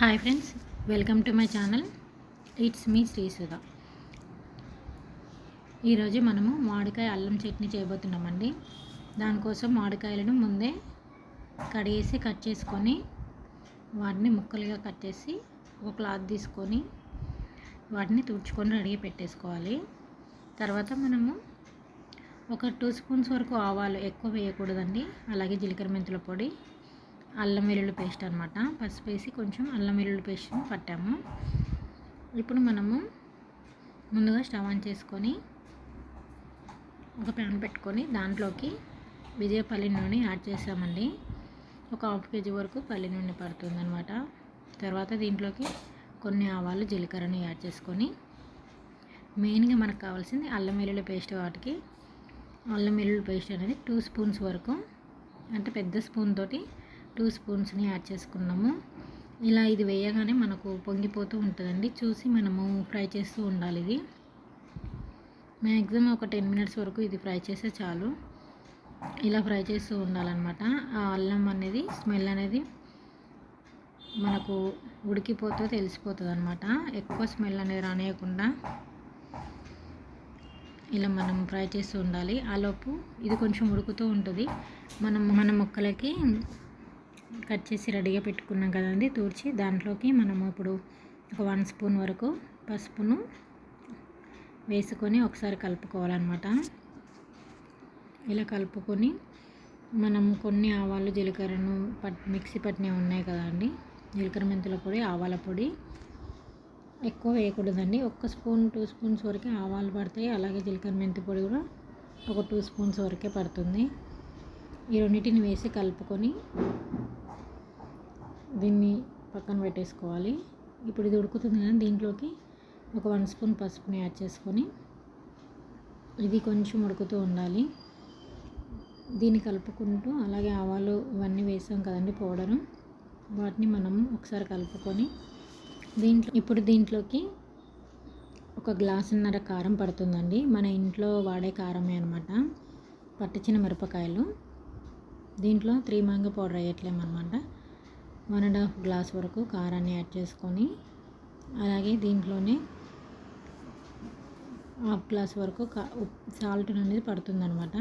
Hi friends welcome to my channel. It's me Srisudha ఈరోజు మనము మామిడికాయ అల్లం చట్నీ చేయబోతున్నామండి. దానికోసం మామిడికాయలను ముందే కడిగేసి కట్ చేసుకొని వాటిని ముక్కలుగా కట్ చేసి ఒక క్లాత్ తీసుకొని వాటిని తుడుచుకొని రెడీగా పెట్టేసుకోవాలి. తర్వాత మనము ఒక టూ స్పూన్స్ వరకు ఆవాలు ఎక్కువ వేయకూడదండి. అలాగే జీలకర్ర మెంతుల పొడి అల్లం వెల్లుల్లి పేస్ట్ అనమాట పసుపు వేసి కొంచెం అల్లం వెల్లుల్లి పేస్ట్ పట్టాము. ఇప్పుడు మనము ముందుగా స్టవ్ ఆన్ చేసుకొని ఒక ప్యాన్ పెట్టుకొని దాంట్లోకి విజయ పల్లి నూనె యాడ్ చేసామండి. ఒక హాఫ్ కేజీ వరకు పల్లి నూనె పడుతుంది అనమాట తర్వాత దీంట్లోకి కొన్ని ఆవాలు జీలకర్రని యాడ్ చేసుకొని మెయిన్గా మనకు కావాల్సింది అల్లం వెల్లుల్లి పేస్ట్ వాటికి. అల్లం వెల్లుల్లి పేస్ట్ అనేది టూ స్పూన్స్ వరకు అంటే పెద్ద స్పూన్ తోటి టూ స్పూన్స్ని యాడ్ చేసుకున్నాము. ఇలా ఇది వేయగానే మనకు పొంగిపోతూ ఉంటుందండి. చూసి మనము ఫ్రై చేస్తూ ఉండాలి ఇది. మ్యాక్సిమం ఒక టెన్ మినిట్స్ వరకు ఇది ఫ్రై చేస్తే చాలు. ఇలా ఫ్రై చేస్తూ ఉండాలన్నమాట. ఆ అల్లం అనేది స్మెల్ అనేది మనకు ఉడికిపోతూ తెలిసిపోతుంది అనమాట ఎక్కువ స్మెల్ అనేది రానియకుండా ఇలా మనం ఫ్రై చేస్తూ ఉండాలి. ఆలోపు ఇది కొంచెం ఉడుకుతూ ఉంటుంది. మనం మన మొక్కలకి కట్ చేసి రెడీగా పెట్టుకున్నాం కదండి తూర్చి. దాంట్లోకి మనము ఇప్పుడు ఒక వన్ స్పూన్ వరకు పసుపును వేసుకొని ఒకసారి కలుపుకోవాలన్నమాట. ఇలా కలుపుకొని మనం కొన్ని ఆవాలు జీలకర్రను పట్ మిక్సీ పట్టినవి ఉన్నాయి కదండి. జీలకర్ర మెంతుల పొడి ఆవాల పొడి ఎక్కువ వేయకూడదండి. ఒక్క స్పూన్ టూ స్పూన్స్ వరకే ఆవాలు పడతాయి. అలాగే జీలకర్ర మెంతి పొడి కూడా ఒక టూ స్పూన్స్ వరకే పడుతుంది. ఈ రెండింటిని వేసి కలుపుకొని దీన్ని పక్కన పెట్టేసుకోవాలి. ఇప్పుడు ఇది ఉడుకుతుంది కానీ దీంట్లోకి ఒక వన్ స్పూన్ పసుపుని యాడ్ చేసుకొని ఇది కొంచెం ఉడుకుతూ ఉండాలి. దీన్ని కలుపుకుంటూ అలాగే ఆవాలు ఇవన్నీ వేసాం కదండి పౌడరు. వాటిని మనం ఒకసారి కలుపుకొని దీంట్లో ఇప్పుడు దీంట్లోకి ఒక గ్లాసున్నర కారం పడుతుందండి. మన ఇంట్లో వాడే కారమే అనమాట పట్టించిన మిరపకాయలు. దీంట్లో త్రీ మాంగ పౌడర్ వేయట్లేమన్నమాట. వన్ అండ్ హాఫ్ గ్లాస్ వరకు కారాన్ని యాడ్ చేసుకొని అలాగే దీంట్లోనే హాఫ్ గ్లాస్ వరకు కా సాల్ట్ అనేది పడుతుందనమాట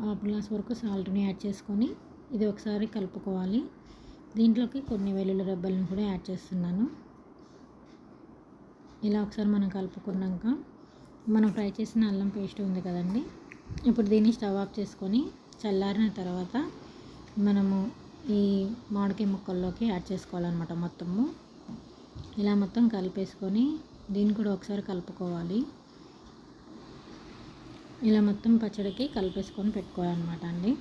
హాఫ్ గ్లాస్ వరకు సాల్ట్ని యాడ్ చేసుకొని ఇది ఒకసారి కలుపుకోవాలి. దీంట్లోకి కొన్ని వెల్లుల్లి రెబ్బలను కూడా యాడ్ చేస్తున్నాను. ఇలా ఒకసారి మనం కలుపుకున్నాక మనం ఫ్రై చేసిన అల్లం పేస్ట్ ఉంది కదండి ఇప్పుడు దీన్ని స్టవ్ ఆఫ్ చేసుకొని చల్లారిన తర్వాత మనము ఈ మామిడికాయ ముక్కల్లోకి యాడ్ చేసుకోవాలన్నమాట మొత్తము. ఇలా మొత్తం కలిపేసుకొని దీన్ని కూడా ఒకసారి కలుపుకోవాలి. ఇలా మొత్తం పచ్చడికి కలిపేసుకొని పెట్టుకోవాలన్నమాట అండి.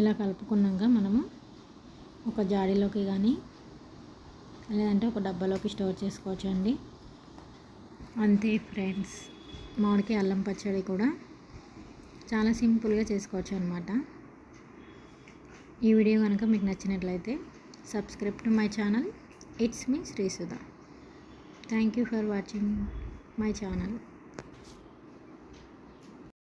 ఇలా కలుపుకున్నాక మనము ఒక జాడీలోకి కానీ లేదంటే ఒక డబ్బాలోకి స్టోర్ చేసుకోవచ్చు అండి. అంతే ఫ్రెండ్స్ మామిడికాయ అల్లం పచ్చడి కూడా చాలా సింపుల్గా చేసుకోవచ్చు అనమాట ఈ వీడియో కనుక మీకు నచ్చినట్లయితే subscribe to my channel it's me Srisudha thank you for watching my channel